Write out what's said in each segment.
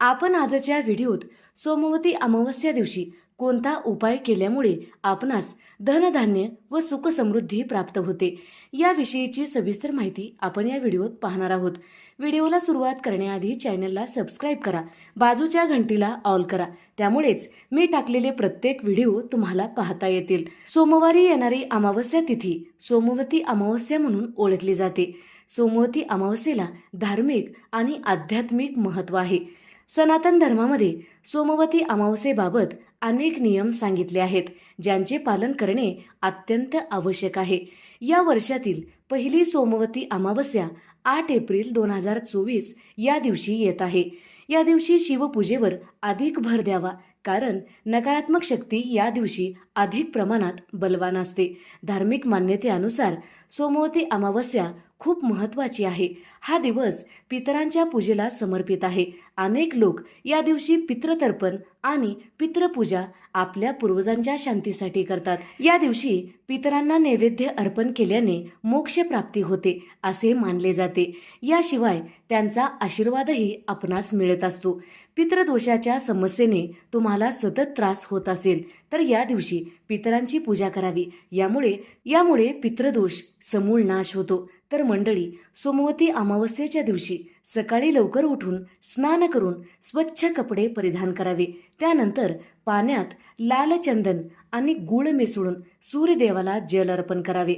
आपण आजच्या व्हिडिओत सोमवती अमावस्या दिवशी कोणता उपाय केल्यामुळे आपणास धनधान्य व सुखसमृद्धी प्राप्त होते याविषयीची सविस्तर माहिती आपण या व्हिडिओत पाहणार आहोत. व्हिडिओला सुरुवात करण्याआधी चॅनलला सबस्क्राईब करा बाजूच्या घंटीला ऑल करा त्यामुळेच मी टाकलेले प्रत्येक व्हिडिओ तुम्हाला पाहता येतील. सोमवारी येणारी अमावस्या तिथी सोमवती अमावस्या म्हणून ओळखली जाते. सोमवती अमावस्येला धार्मिक आणि आध्यात्मिक महत्त्व आहे. सनातन धर्मामध्ये सोमवती अमावस्येबाबत अनेक नियम सांगितले आहेत ज्यांचे पालन करणे अत्यंत आवश्यक आहे. या वर्षातील पहिली सोमवती अमावस्या आठ एप्रिल दोन हजार चोवीस या दिवशी येत आहे. या दिवशी शिवपूजेवर अधिक भर द्यावा. कारण नकारात्मक शक्ती या दिवशी अधिक प्रमाणात बलवान असते. धार्मिक मान्यतेनुसार सोमवती अमावस्या खूप महत्त्वाची आहे. हा दिवस पितरांच्या पूजेला समर्पित आहे. अनेक लोक या दिवशी पितृतर्पण आणि पितृपूजा आपल्या पूर्वजांच्या शांतीसाठी करतात. या दिवशी पितरांना नैवेद्य अर्पण केल्याने मोक्ष प्राप्ती होते असे मानले जाते. याशिवाय त्यांचा आशीर्वादही आपणास मिळत असतो. पितृदोषाच्या समस्येने तुम्हाला सतत त्रास होत असेल तर या दिवशी पितरांची पूजा करावी. यामुळे यामुळे पितृदोष समूळ नाश होतो. तर मंडळी सोमवती अमावस्येच्या दिवशी सकाळी लवकर उठून स्नान करून स्वच्छ कपडे परिधान करावे. त्यानंतर पाण्यात लाल चंदन आणि गुळ मिसळून सूर्यदेवाला जल अर्पण करावे.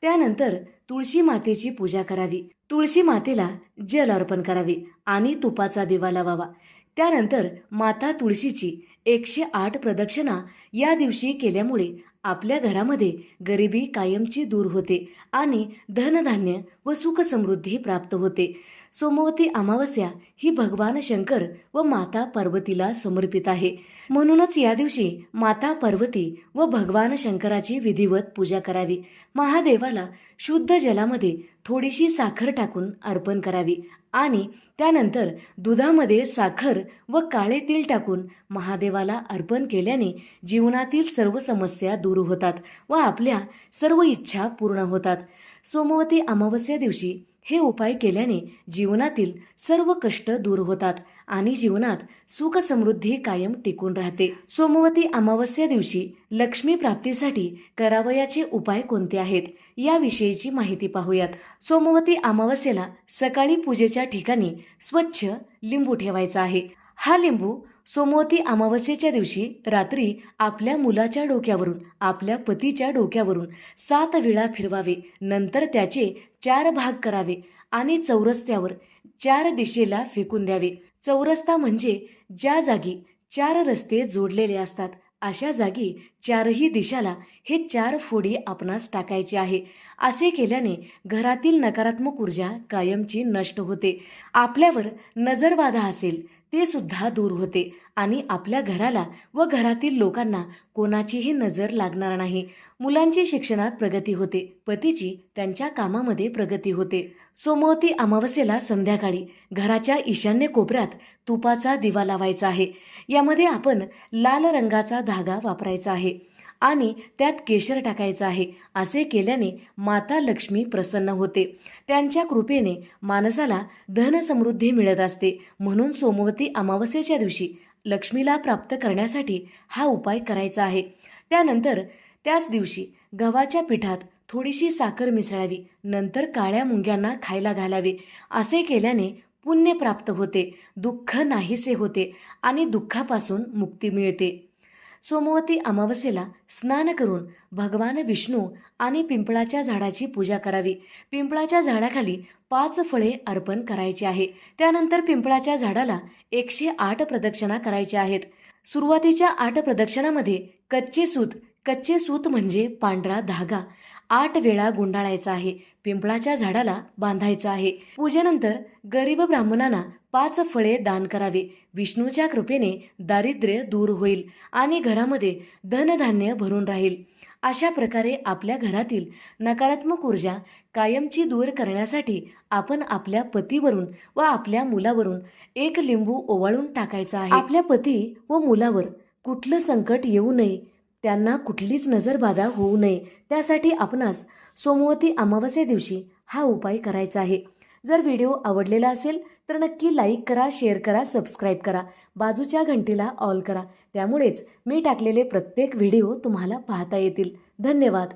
त्यानंतर तुळशी मातेची पूजा करावी. तुळशी मातेला जल अर्पण करावे आणि तुपाचा दिवा लावावा. त्यानंतर माता तुळशीची एकशे आठ प्रदक्षिणा या दिवशी केल्यामुळे आपल्या घरामध्ये गरिबी कायमची दूर होते आणि धनधान्य व सुखसमृद्धी प्राप्त होते. सोमवती अमावस्या ही भगवान शंकर व माता पार्वतीला समर्पित आहे. म्हणूनच या दिवशी माता पार्वती व भगवान शंकराची विधिवत पूजा करावी. महादेवाला शुद्ध जलामध्ये थोडीशी साखर टाकून अर्पण करावी आणि त्यानंतर दुधामध्ये साखर व काळे तीळ टाकून महादेवाला अर्पण केल्याने जीवनातील सर्व समस्या दूर होतात व आपल्या सर्व इच्छा पूर्ण होतात. सोमवती अमावस्या दिवशी हे उपाय केल्याने जीवनातील सर्व कष्ट दूर होतात आणि जीवनात सुख समृद्धी कायम टिकून राहते. सोमवती अमावस्या दिवशी लक्ष्मी प्राप्तीसाठी करावयाचे उपाय कोणते आहेत? याविषयीची माहिती पाहूयात. सोमवती अमावस्येला सकाळी पूजेच्या ठिकाणी स्वच्छ लिंबू ठेवायचा आहे. हा लिंबू सोमवती अमावस्येच्या दिवशी रात्री आपल्या मुलाच्या डोक्यावरून आपल्या पतीच्या डोक्यावरून सात वेळा फिरवावे. नंतर त्याचे चार भाग करावे आणि चौरस्त्यावर चार दिशेला फेकून द्यावे. चौरस्ता म्हणजे ज्या जागी चार रस्ते जोडलेले असतात अशा जागी चारही दिशाला हे चार फोडी आपणास टाकायचे आहे. असे केल्याने घरातील नकारात्मक ऊर्जा कायमची नष्ट होते. आपल्यावर नजरबाधा असेल ते सुद्धा दूर होते. आणि आपल्या घराला व घरातील लोकांना कोणाचीही नजर लागणार नाही. मुलांची शिक्षणात प्रगती होते. पतीची त्यांच्या कामामध्ये प्रगती होते. सोमवती अमावस्येला संध्याकाळी घराच्या ईशान्य कोपऱ्यात तुपाचा दिवा लावायचा आहे. यामध्ये आपण लाल रंगाचा धागा वापरायचा आहे. आणि त्यात केशर टाकायचं आहे असे केल्याने माता लक्ष्मी प्रसन्न होते. त्यांच्या कृपेने माणसाला धनसमृद्धी मिळत असते. म्हणून सोमवती अमावस्येच्या दिवशी लक्ष्मीला प्राप्त करण्यासाठी हा उपाय करायचा आहे. त्यानंतर त्याच दिवशी गव्हाच्या पिठात थोडीशी साखर मिसळावी नंतर काळ्या मुंग्यांना खायला घालावे असे केल्याने पुण्य प्राप्त होते दुःख नाहीसे होते आणि दुःखापासून मुक्ती मिळते. सोमवती अमावस्येला स्नान करून भगवान विष्णू आणि पिंपळाच्या झाडाची पूजा करावी. पिंपळाच्या झाडाखाली पाच फळे अर्पण करायची आहे. त्यानंतर पिंपळाच्या झाडाला एकशे आठ प्रदक्षिणा करायच्या आहेत. सुरुवातीच्या आठ प्रदक्षिणामध्ये कच्चे सूत कच्चे सूत म्हणजे पांढरा धागा. आठ वेळा गुंडाळायचा आहे. पिंपळाच्या झाडाला बांधायचा आहे. पूजेनंतर गरीब ब्राह्मणांना पाच फळे दान करावे. विष्णूच्या कृपेने दारिद्र्य दूर होईल आणि घरामध्ये धनधान्य भरून राहील. अशा प्रकारे आपल्या घरातील नकारात्मक ऊर्जा कायमची दूर करण्यासाठी आपण आपल्या पतीवरून व आपल्या मुलावरून एक लिंबू ओवाळून टाकायचा आहे. आपल्या पती व मुलावर कुठलं संकट येऊ नये त्यांना कुठलीच नजरबाधा होऊ नये. त्यासाठी आपणास सोमवती अमावस्ये दिवशी हा उपाय करायचा आहे. जर व्हिडिओ आवडलेला असेल तर नक्की लाईक करा शेअर करा सबस्क्राईब करा. बाजूच्या घंटीला ऑल करा. त्यामुळेच मी टाकलेले प्रत्येक व्हिडिओ तुम्हाला पाहता येतील. धन्यवाद.